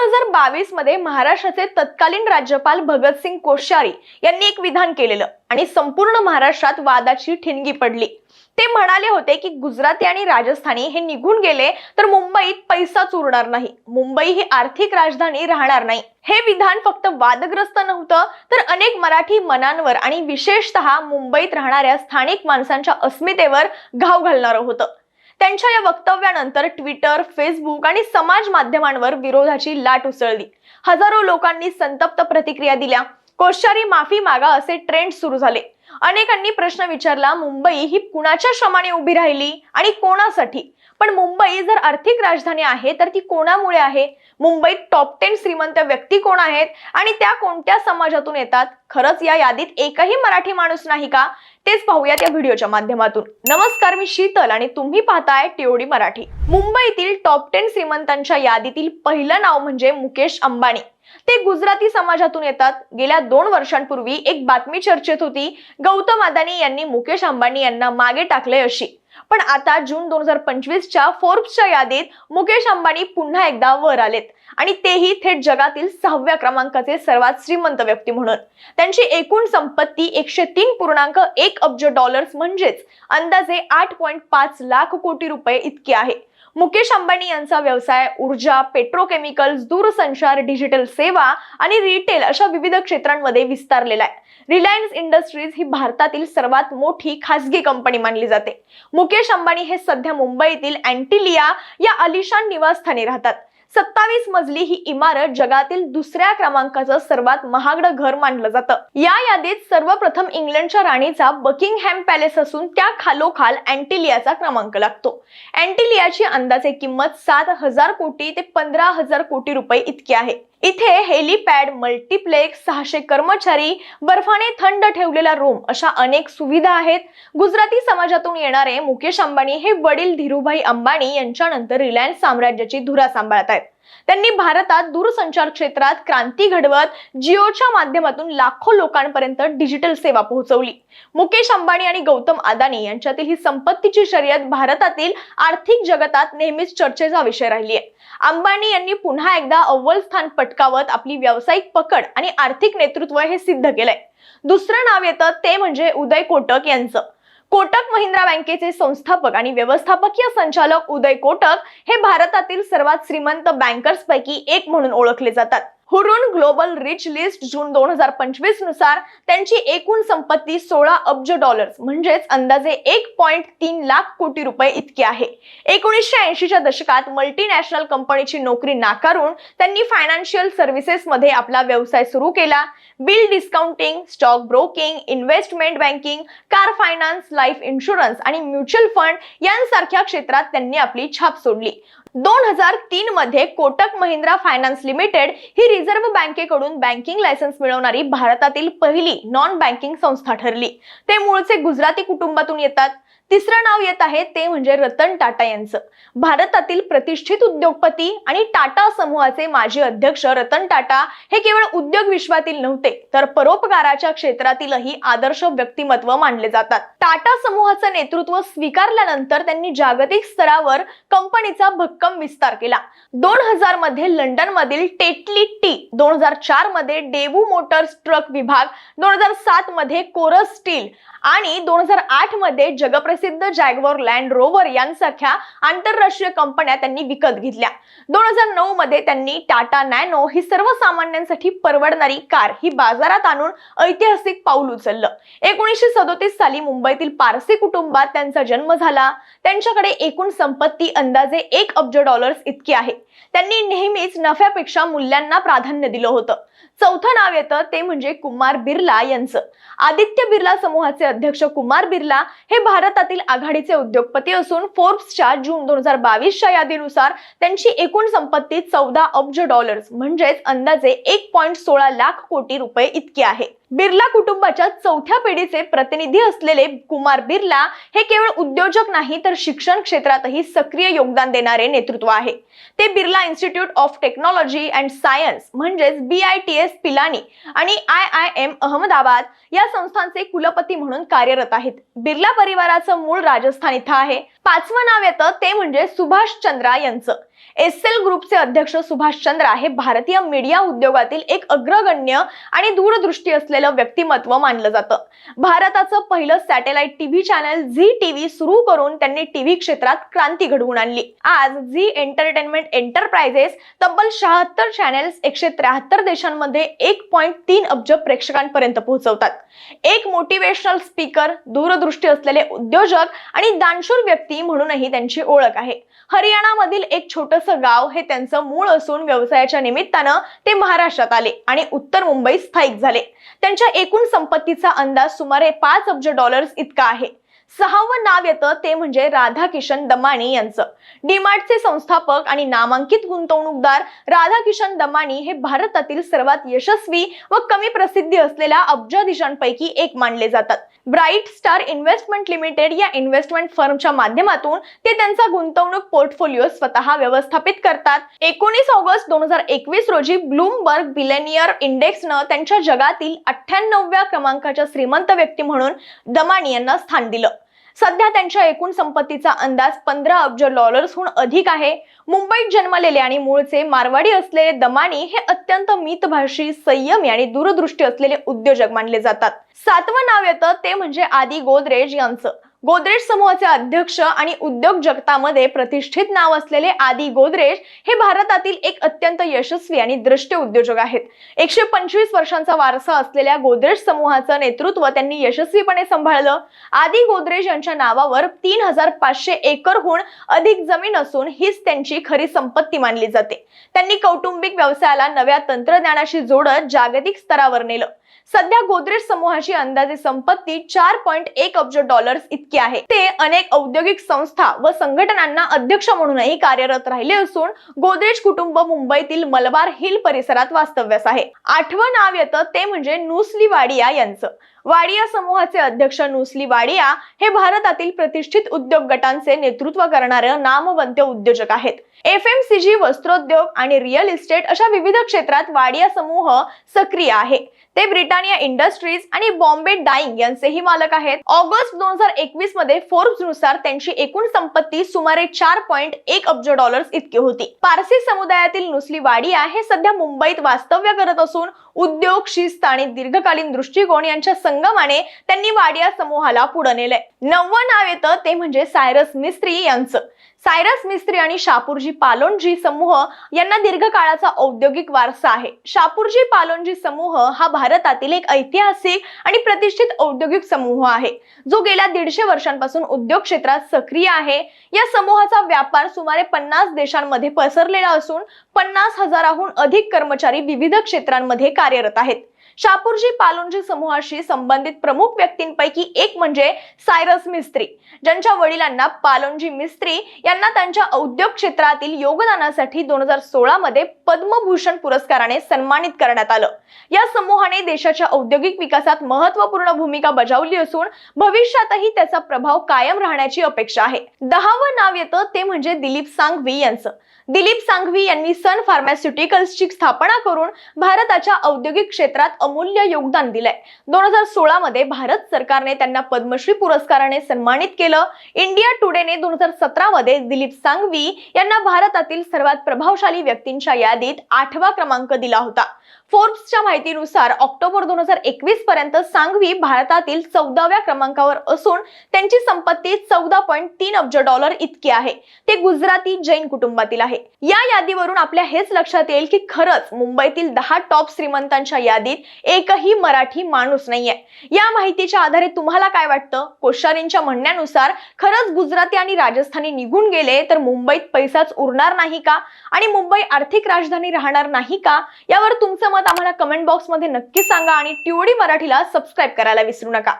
दोन हजार बावीसमध्ये महाराष्ट्राचे तत्कालीन राज्यपाल भगतसिंग कोश्यारी यांनी एक विधान केलेलं आणि संपूर्ण महाराष्ट्रात वादाची ठिणगी पडली. ते म्हणाले होते की गुजराती आणि राजस्थानी हे निघून गेले तर मुंबईत पैसा उरणार नाही. मुंबई ही आर्थिक राजधानी राहणार नाही. हे विधान फक्त वादग्रस्त नव्हतं तर अनेक मराठी मनांवर आणि विशेषतः मुंबईत राहणाऱ्या स्थानिक माणसांच्या अस्मितेवर घाव घालणारं होतं. त्यांच्या या वक्तव्यानंतर ट्विटर फेसबुक आणि समाज माध्यमांवर विरोधाची लाट उसळली. हजारो लोकांनी संतप्त प्रतिक्रिया दिल्या. कोश्यारी माफी मागा असे ट्रेंड सुरू झाले. अनेकांनी प्रश्न विचारला मुंबई ही कुणाच्या श्रमाने उभी राहिली आणि कोणासाठी? पण मुंबई जर आर्थिक राजधानी आहे तर ती कोणामुळे आहे? मुंबईत टॉप टेन श्रीमंत व्यक्ती कोण आहेत? आणि त्या कोणत्या समाजातून येतात? खरंच या यादीत एकही मराठी माणूस नाही का? तेच पाहूयात या व्हिडिओच्या माध्यमातून. नमस्कार मी शीतल आणि तुम्ही पाहताय टिओडी मराठी. मुंबईतील टॉप टेन श्रीमंतांच्या यादीतील पहिलं नाव म्हणजे मुकेश अंबानी. ते गुजराती समाजातून येतात. गेल्या दोन वर्षांपूर्वी एक बातमी चर्चेत होती. गौतम अदानी यांनी मुकेश अंबानी यांना मागे टाकले अशी. पण आता जून दोन हजार पंचवीसच्या फोर्ब्सच्या यादीत मुकेश अंबानी पुन्हा एकदा वर आलेत. आणि तेही थेट जगातील सहाव्या क्रमांकाचे सर्वात श्रीमंत व्यक्ती म्हणून. त्यांची एकूण संपत्ती एकशे तीन पूर्णांक एक अब्ज डॉलर्स म्हणजेच अंदाजे आठ पॉईंट पाच लाख कोटी रुपये इतकी आहे. मुकेश अंबानी यांचा व्यवसाय ऊर्जा पेट्रोकेमिकल्स दूरसंचार डिजिटल सेवा आणि रिटेल अशा विविध क्षेत्रांमध्ये विस्तारलेला आहे. रिलायन्स इंडस्ट्रीज ही भारतातील सर्वात मोठी खासगी कंपनी मानली जाते. मुकेश अंबानी हे सध्या मुंबईतील अँटिलिया या अलिशान निवासस्थानी राहतात. सत्तावीस मजली ही इमारत जगातील दुसऱ्या क्रमांकाचं सर्वात महागडं घर मानलं जातं. या यादीत सर्वप्रथम इंग्लंडच्या राणीचा बकिंगहॅम पॅलेस असून त्या खालोखाल अँटिलियाचा क्रमांक लागतो. अँटिलियाची अंदाजे किंमत सात हजार कोटी ते पंधरा हजार कोटी रुपये इतकी आहे. इथे हेलिपॅड मल्टीप्लेक्स सहाशे कर्मचारी बर्फाने थंड ठेवलेला रूम अशा अनेक सुविधा आहेत. गुजराती समाजातून येणारे मुकेश अंबानी हे वडील धीरूभाई अंबानी यांच्यानंतर रिलायन्स साम्राज्याची धुरा सांभाळत आहेत. त्यांनी भारतात दूरसंचार क्षेत्रात क्रांती घडवत जिओच्या माध्यमातून लाखो लोकांपर्यंत डिजिटल सेवा पोहोचवली. मुकेश अंबानी आणि गौतम अदानी यांच्यातील ही संपत्तीची शर्यत भारतातील आर्थिक जगतात नेहमीच चर्चेचा विषय राहिली आहे. अंबानी यांनी पुन्हा एकदा अव्वल स्थान पटकावत आपली व्यावसायिक पकड आणि आर्थिक नेतृत्व हे सिद्ध केलंय. दुसरं नाव येतं ते म्हणजे उदय कोटक यांचं. कोटक महिंद्रा बँकेचे संस्थापक आणि व्यवस्थापकीय संचालक उदय कोटक हे भारतातील सर्वात श्रीमंत बँकर्स पैकी एक म्हणून ओळखले जातात. Hurun global rich list June दोन हजार पंचवीसनुसार त्यांची एकूण संपत्ती सोळा अब्ज डॉलर्स म्हणजेच अंदाजे एक पॉइंट तीन लाख कोटी रुपये इतकी आहे. एकोणीसशे ऐंशीच्या दशकात मल्टीनॅशनल कंपनीची नोकरी नाकारून त्यांनी फायनान्शियल सर्व्हिसेस मध्ये आपला व्यवसाय सुरू केला. Bill discounting stock broking investment banking car finance life insurance आणि म्युच्युअल फंड यांसारख्या क्षेत्रात त्यांनी आपली छाप सोडली. दोन हजार तीन मध्ये कोटक महिंद्रा फायनान्स लिमिटेड ही रिझर्व्ह बँकेकडून बँकिंग लायसन्स मिळवणारी भारतातील पहिली नॉन बँकिंग संस्था ठरली. ते मूळचे गुजराती कुटुंबातून येतात. तिसरं नाव येत आहे ते म्हणजे रतन टाटा यांचं. भारतातील प्रतिष्ठित उद्योगपती आणि टाटा समूहाचे माजी अध्यक्ष रतन टाटा हे केवळ उद्योग विश्वातील नव्हते तर परोपकाराच्या क्षेत्रातीलही आदर्श व्यक्तिमत्व मानले जातात. टाटा समूहाचं नेतृत्व स्वीकारल्यानंतर त्यांनी जागतिक स्तरावर कंपनीचा भक्कम विस्तार केला. दोन हजारमध्ये लंडन मधील टेटली टी दोन हजार चारमध्ये डेवू मोटर्स ट्रक विभाग दोन हजार सात मध्ये कोरस स्टील आणि दोन हजार आठमध्ये जगप्रसिद्ध प्रसिद्ध जॅगवॉर लँड रोवर यांसारख्या आंतरराष्ट्रीय कंपन्या त्यांनी विकत घेतल्या. दोन हजार नऊ मध्ये त्यांनी टाटा नॅनो ही सर्वसामान्यांसाठी परवडणारी कार ही बाजारात आणून ऐतिहासिक पाऊल उचललं. एकोणीसशे सदोतीस साली मुंबईतील पारसी कुटुंबात त्यांचा जन्म झाला. त्यांच्याकडे एकूण संपत्ती अंदाजे एक अब्ज डॉलर्स इतकी आहे. त्यांनी नेहमीच नफ्यापेक्षा मूल्यांना प्राधान्य दिलं होतं. चौथं नाव येतं ते म्हणजे कुमार बिर्ला यांचं. आदित्य बिर्ला समूहाचे अध्यक्ष कुमार बिर्ला हे भारतात भारतातील आघाडीचे उद्योगपती असून फोर्ब्सच्या जून दोन हजार बावीसच्या यादीनुसार त्यांची एकूण संपत्ती चौदा अब्ज डॉलर्स म्हणजेच अंदाजे एक पॉईंट सोळा लाख कोटी रुपये इतकी आहे. बिर्ला कुटुंबाच्या चौथ्या पिढीचे प्रतिनिधी असलेले कुमार बिर्ला हे केवळ उद्योजक नाही तर शिक्षण क्षेत्रातही सक्रिय योगदान देणारे नेतृत्व आहे. ते Birla institute of technology and science म्हणजेच B I T S Pilani आणि आय आय एम अहमदाबाद या संस्थांचे कुलपती म्हणून कार्यरत आहेत. बिर्ला परिवाराचं मूळ राजस्थान इथं आहे. पाचवं नाव येतं ते म्हणजे सुभाष चंद्रा यांचं. एस एल ग्रुपचे अध्यक्ष सुभाष चंद्रा हे भारतीय मीडिया उद्योगातील एक अग्रगण्य आणि दूरदृष्टी असलेलं व्यक्तिमत्व मानलं जातं. भारताचं पहिलं satellite TV channel Zee TV सुरू करून त्यांनी टीव्ही क्षेत्रात क्रांती घडवून आणली. आज झी एंटरटेनमेंट एंटरप्राइजेस तब्बल शहात्तर चॅनेल्स एकशे त्र्याहत्तर देशांमध्ये एक पॉईंट तीन अब्ज प्रेक्षकांपर्यंत पोहोचवतात. एक मोटिवेशनल स्पीकर दूरदृष्टी असलेले उद्योजक आणि दानशूर व्यक्ती म्हणूनही त्यांची ओळख आहे. हरियाणामधील एक छोटस गाव हे त्यांचं मूळ असून व्यवसायाच्या निमित्तानं ते महाराष्ट्रात आले आणि उत्तर मुंबईत स्थायिक झाले. त्यांच्या एकूण संपत्तीचा अंदाज सुमारे पाच अब्ज डॉलर्स इतका आहे. सहावं नाव येतं ते म्हणजे राधाकिशन दमानी यांचं. डीमार्टचे संस्थापक आणि नामांकित गुंतवणूकदार राधाकिशन दमानी हे भारतातील सर्वात यशस्वी व कमी प्रसिद्धी असलेल्या अब्जाधीशांपैकी एक मानले जातात. ब्राईट स्टार इन्व्हेस्टमेंट लिमिटेड या इन्व्हेस्टमेंट फर्मच्या माध्यमातून ते त्यांचा गुंतवणूक पोर्टफोलिओ स्वतः व्यवस्थापित करतात. एकोणीस ऑगस्ट दोन हजार एकवीस रोजी ब्लूमबर्ग बिलेनियर इंडेक्सनं त्यांच्या जगातील अठ्ठ्याण्णवव्या क्रमांकाच्या श्रीमंत व्यक्ती म्हणून दमानी यांना स्थान दिलं. सध्या त्यांच्या एकूण संपत्तीचा अंदाज पंधरा अब्ज डॉलर्सहून अधिक आहे. मुंबईत जन्मलेले आणि मूळचे मारवाडी असलेले दमानी हे अत्यंत मितभाषी संयमी आणि दूरदृष्टी असलेले उद्योजक मानले जातात. सातवं नाव येतं ते म्हणजे आदी गोदरेज यांचं. गोदरेज समूहाचे अध्यक्ष आणि उद्योग जगतामध्ये प्रतिष्ठित नाव असलेले आदी गोदरेज हे भारतातील एक अत्यंत यशस्वी आणि दृष्ट उद्योजक आहेत. एकशे पंचवीस वर्षांचा वारसा असलेल्या गोदरेज समूहाचं नेतृत्व त्यांनी यशस्वीपणे सांभाळलं. आदी गोदरेज यांच्या नावावर तीन हजार पाचशे एकरहून अधिक जमीन असून हीच त्यांची खरी संपत्ती मानली जाते. त्यांनी कौटुंबिक व्यवसायाला नव्या तंत्रज्ञानाशी जोडत जागतिक स्तरावर नेलं. सध्या गोदरेज समूहाची अंदाजे संपत्ती चार पॉईंट एक अब्ज डॉलर्स इतकी आहे. ते अनेक औद्योगिक संस्था व संघटनांना अध्यक्ष म्हणूनही कार्यरत राहिले असून गोदरेज कुटुंब मुंबईतील मलबार हिल परिसरात वास्तव्यास आहे. आठवं नाव येतं ते म्हणजे नुसली वाडिया यांचं. वाडिया समूहाचे अध्यक्ष नुसली वाडिया हे भारतातील प्रतिष्ठित उद्योग गटांचे नेतृत्व करणारे नामवंत उद्योजक आहेत. एफ एम सी जी वस्त्रोद्योग आणि रिअल इस्टेट अशा विविध क्षेत्रात वाडिया समूह सक्रिय आहे. ते ब्रिटानिया इंडस्ट्रीज आणि बॉम्बे डाईंग यांचेही मालक आहेत. ऑगस्ट दोन हजार एकवीसमध्ये फोर्ब्सनुसार त्यांची एकूण संपत्ती सुमारे चार पॉईंट एक अब्ज डॉलर्स इतकी होती. पारसी समुदायातील नुसली वाडिया हे सध्या मुंबईत वास्तव्य करत असून उद्योग शिस्त आणि दीर्घकालीन दृष्टिकोन यांच्या संगमाने त्यांनी वाडिया समूहाला पुढे नेलंय. नववं नाव येतं ते म्हणजे सायरस मिस्त्री यांचं. सायरस मिस्त्री आणि शापूरजी पालोनजी समूह यांना दीर्घकाळाचा औद्योगिक वारसा आहे. शापूरजी पालोनजी समूह हा भारतातील एक ऐतिहासिक आणि प्रतिष्ठित औद्योगिक समूह आहे. जो गेल्या दीडशे वर्षांपासून उद्योग क्षेत्रात सक्रिय आहे. या समूहाचा व्यापार सुमारे पन्नास देशांमध्ये पसरलेला असून पन्नास हजाराहून अधिक कर्मचारी विविध क्षेत्रांमध्ये कार्यरत आहेत. शापूरजी पालोंजी समूहाशी संबंधित प्रमुख व्यक्तींपैकी एक म्हणजे सायरस मिस्त्री. ज्यांच्या वडिलांना पालोंजी मिस्त्री यांना त्यांच्या औद्योग क्षेत्रातील योगदानासाठी दोन हजार सोळा मध्ये पद्मभूषण पुरस्काराने सन्मानित करण्यात आलं. या समूहाने देशाच्या औद्योगिक विकासात महत्त्वपूर्ण भूमिका बजावली असून भविष्यातही त्याचा प्रभाव कायम राहण्याची अपेक्षा आहे. दहावं नाव येतं ते म्हणजे दिलीप सांघवी यांचं. दिलीप सांघवी यांनी सन फार्मास्युटिकल्सची स्थापना करून भारताच्या औद्योगिक क्षेत्रात अमूल्य योगदान दिलंय. दोन हजार सोळा मध्ये भारत सरकारने त्यांना पद्मश्री पुरस्काराने सन्मानित केलं. इंडिया टुडेने दोन हजार सतरा मध्ये दिलीप सांघवी यांना भारतातील सर्वात प्रभावशाली व्यक्तींच्या यादीत आठवा क्रमांक दिला होता. फोर्ब्सच्या माहितीनुसार ऑक्टोबर दोन हजार एकवीस पर्यंत सांघवी भारतातील चौदाव्या क्रमांकावर असून त्यांची संपत्ती चौदा पॉईंट तीन अब्ज डॉलर इतकी आहे. ते गुजराती जैन कुटुंबातील आहे. या यादीवरून आपल्या हेच लक्षात येईल की खरंच मुंबईतील दहा टॉप श्रीमंतांच्या यादीत एकही मराठी माणूस नाहीये. या माहितीच्या आधारे तुम्हाला काय वाटतं? कोश्यारींच्या म्हणण्यानुसार खरंच गुजराती आणि राजस्थानी निघून गेले तर मुंबईत पैसाच उरणार नाही का? आणि मुंबई आर्थिक राजधानी राहणार नाही का? यावर तुमचं मत आम्हाला कमेंट बॉक्समध्ये नक्की सांगा आणि ट्युडी मराठीला सबस्क्राईब करायला विसरू नका.